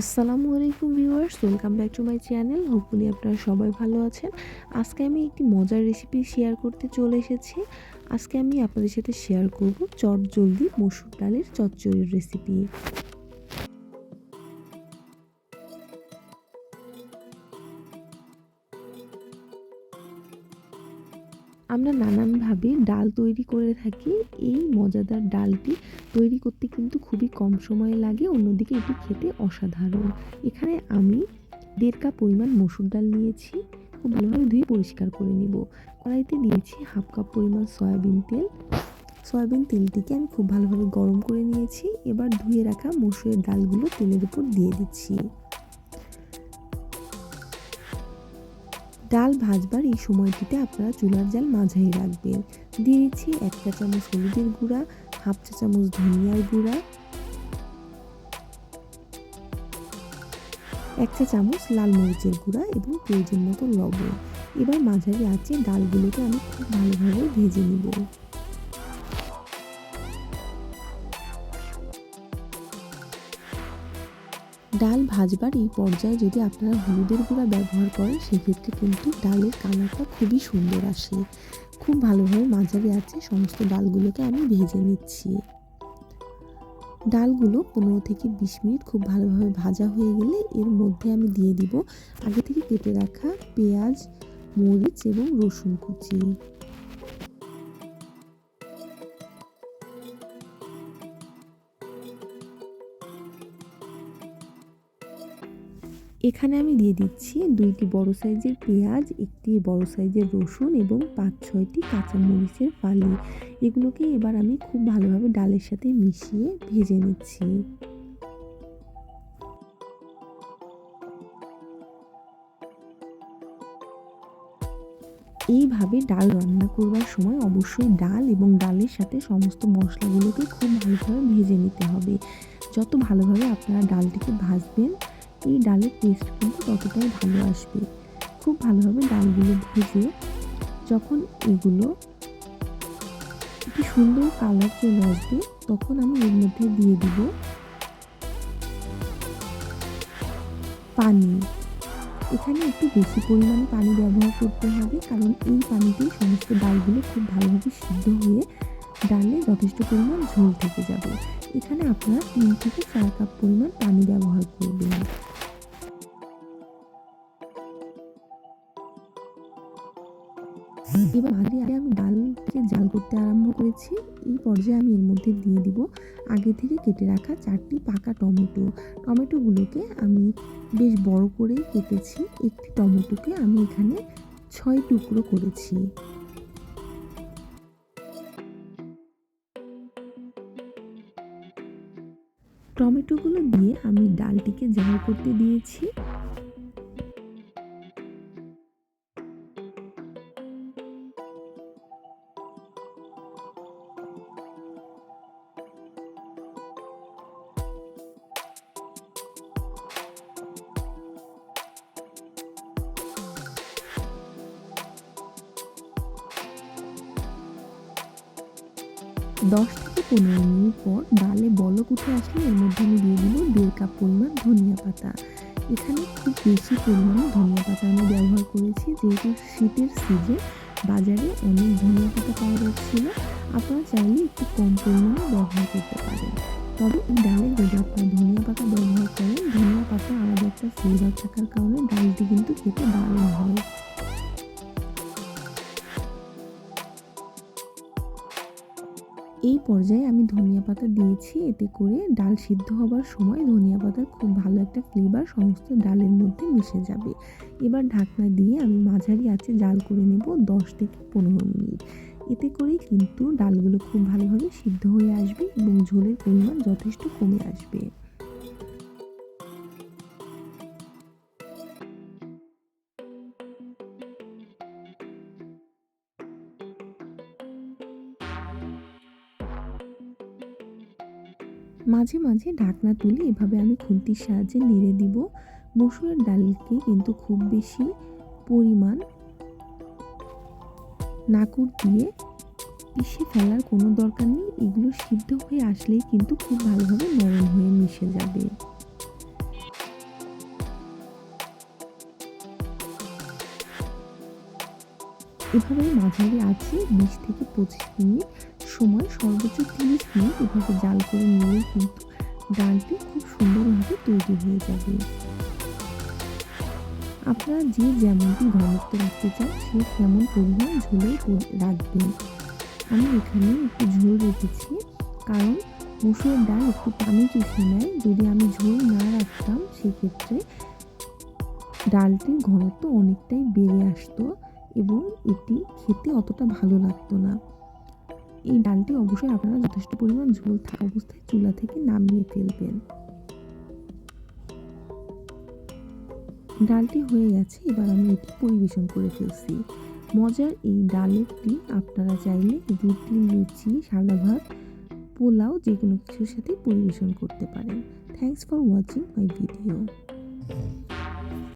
আসসালামু আলাইকুম viewers, welcome back to my channel. Hopefully আপনারা সবাই ভালো আছেন। আজকে আমি একটি মজার রেসিপি শেয়ার করতে চলে এসেছি। আজকে আমি আপনাদের সাথে শেয়ার করব চট জলদি মসুর ডালের চচ্চড়ির রেসিপি। আমরা নানানভাবে ডাল তৈরি করে থাকি। এই মজাদার ডালটি তৈরি করতে কিন্তু খুবই কম সময় লাগে, অন্যদিকে এটি খেতে অসাধারণ। এখানে আমি দেড় কাপ পরিমাণ মসুর ডাল নিয়েছি, খুব ভালোভাবে ধুয়ে পরিষ্কার করে নিব। কড়াইতে দিয়েছি হাফ কাপ পরিমাণ সয়াবিন তেল। সয়াবিন তেলটিকে আমি খুব ভালোভাবে গরম করে নিয়েছি। এবার ধুয়ে রাখা মসুরের ডালগুলো তেলের উপর দিয়ে দিচ্ছি। ডাল ভাজবার এই সময়টিতে আপনারা চুলার জাল মাঝাই রাখবেন। দিয়েছি এক চা চামচ হলুদের গুঁড়া, হাফ চা চামচ ধনিয়ার গুঁড়া। এক চা চামচ লাল মরিচের গুঁড়া এবং প্রয়োজন মতো লবণ। এবার মাঝারি আঁচে ডালগুলোকে আমি খুব ভালোভাবে ভেজে নিব। ডাল ভাজবার এই পর্যায়ে যদি আপনারা হলুদের গুঁড়া ব্যবহার করেন, সেক্ষেত্রে কিন্তু ডালের কালারটা খুবই সুন্দর আসে খুব ভালোভাবে মাঝারি আছে, সমস্ত ডালগুলোকে আমি ভেজে নিচ্ছি। ডালগুলো পনেরো থেকে বিশ মিনিট খুব ভালোভাবে ভাজা হয়ে গেলে এর মধ্যে আমি দিয়ে দিব আগে থেকে কেটে রাখা পেঁয়াজ, মরিচ এবং রসুন কুচি। এখানে আমি দিয়ে দিচ্ছি দুইটি বড় সাইজের পেঁয়াজ, একটি বড় সাইজের রসুন এবং পাঁচ, ছয়টি কাঁচামরিচের ফালি। এগুলোকে এবার আমি খুব ভালোভাবে ডালের সাথে মিশিয়ে ভেজে নিচ্ছি। এইভাবে ডাল রান্না করবার সময় অবশ্যই ডাল এবং ডালের সাথে সমস্ত মশলাগুলোকে খুব ভালোভাবে ভেজে নিতে হবে। যত ভালোভাবে আপনারা ডালটিকে ভাজবেন এই ডালের টেস্ট কিন্তু ততটাই ভালো আসবে। খুব ভালোভাবে ডালগুলো ভেজে যখন এগুলো একটি সুন্দর কালার চলে আসবে, তখন আমি এর মধ্যে দিয়ে দিব পানি। এখানে একটু বেশি পরিমাণে পানি ব্যবহার করতে হবে, কারণ এই পানিতেই সমস্ত ডালগুলো খুব ভালোভাবে সিদ্ধ হয়ে ডালে যথেষ্ট পরিমাণ ঝোল থেকে যাবে। এখানে আপনারা তিন থেকে চার কাপ পরিমাণ পানি ব্যবহার করবেন। এবার আগে আগে আমি ডালকে জাল করতে আরম্ভ করেছি। এই পর্যায়ে আমি এর মধ্যে দিয়ে দিব আগে থেকে কেটে রাখা চারটি পাকা টমেটো। টমেটোগুলোকে আমি বেশ বড় করে কেটেছি। একটি টমেটোকে আমি এখানে ছয় টুকরো করেছি। টমেটোগুলো দিয়ে আমি ডালটিকে জাল করতে দিয়েছি। দশ থেকে পনেরো মিনিট পর ডালে বলক উঠে আসলে এর মধ্যে আমি দিয়ে দিব দেড় কাপ পরিমাণ ধনিয়া পাতা। এখানে খুব বেশি পরিমাণে ধনিয়া পাতা আমি ব্যবহার করেছি, যেহেতু শীতের সিজে বাজারে অনেক ধনিয়া পাতা পাওয়া যাচ্ছিল। আপনারা চাইলে একটু কম পরিমাণে ব্যবহার করতে পারেন। তবে এই ডালে যদি আপনারা ধনিয়া পাতা ব্যবহার করেন। ধনিয়া পাতা আলাদা একটা ফ্লেভার থাকার কারণে ডালটি কিন্তু খেতে দারুণ হয়। এই পর্যায়ে আমি ধনিয়া পাতা দিয়েছি, এতে করে ডাল সিদ্ধ হবার সময় ধনিয়া পাতার খুব ভালো একটা ফ্লেভার সমস্ত ডালের মধ্যে মিশে যাবে। এবার ঢাকনা দিয়ে আমি মাঝারি আছে জাল করে নেব দশ থেকে পনেরো মিনিট। এতে করে কিন্তু ডালগুলো খুব ভালোভাবে সিদ্ধ হয়ে আসবে এবং ঝোলের পরিমাণ যথেষ্ট কমে আসবে। মাঝে মাঝে ঢাকনা তুলে এভাবে আমি খুন্তির সাহায্যে নেড়ে দিব। মসুরের ডালকে কিন্তু খুব বেশি পরিমাণ নাকুর দিয়ে পিষে ফেলার কোনো দরকার নেই। এগুলো সিদ্ধ হয়ে আসলেই কিন্তু খুব ভালোভাবে নরম হয়ে মিশে যাবে। এভাবে মাঝারি আছে বিশ থেকে পঁচিশ মিনিট সময় সর্বোচ্চ তিরিশ মিনিট এভাবে জাল করে নিলে কিন্তু ডালটি খুব সুন্দরভাবে তৈরি হয়ে যাবে। আপনারা যে যেমনটি ঘনত্ব রাখতে চান, সে তেমন পরিমাণ ঝোলে রাখবেন। আমি এখানে একটু ঝোল রেখেছি, কারণ মুসুরের ডাল একটু পানি চুষে নেয়। যদি আমি ঝোল না রাখতাম, সেক্ষেত্রে ডালটির ঘনত্ব অনেকটাই বেড়ে আসতো এবং এটি খেতে অতটা ভালো লাগতো না। এই ডালটি অবশ্যই আপনারা যথেষ্ট পরিমাণ ঝোল থাকা অবস্থায় চুলা থেকে নামিয়ে ফেলবেন। ডালটি হয়ে গেছে, এবার আমি এটি পরিবেশন করে ফেলছি। মজার এই ডালেরটি আপনারা চাইলে রুটি, লুচি, সাদা ভাত, পোলাও, যে কোনো কিছুর সাথে পরিবেশন করতে পারেন। Thanks for watching my video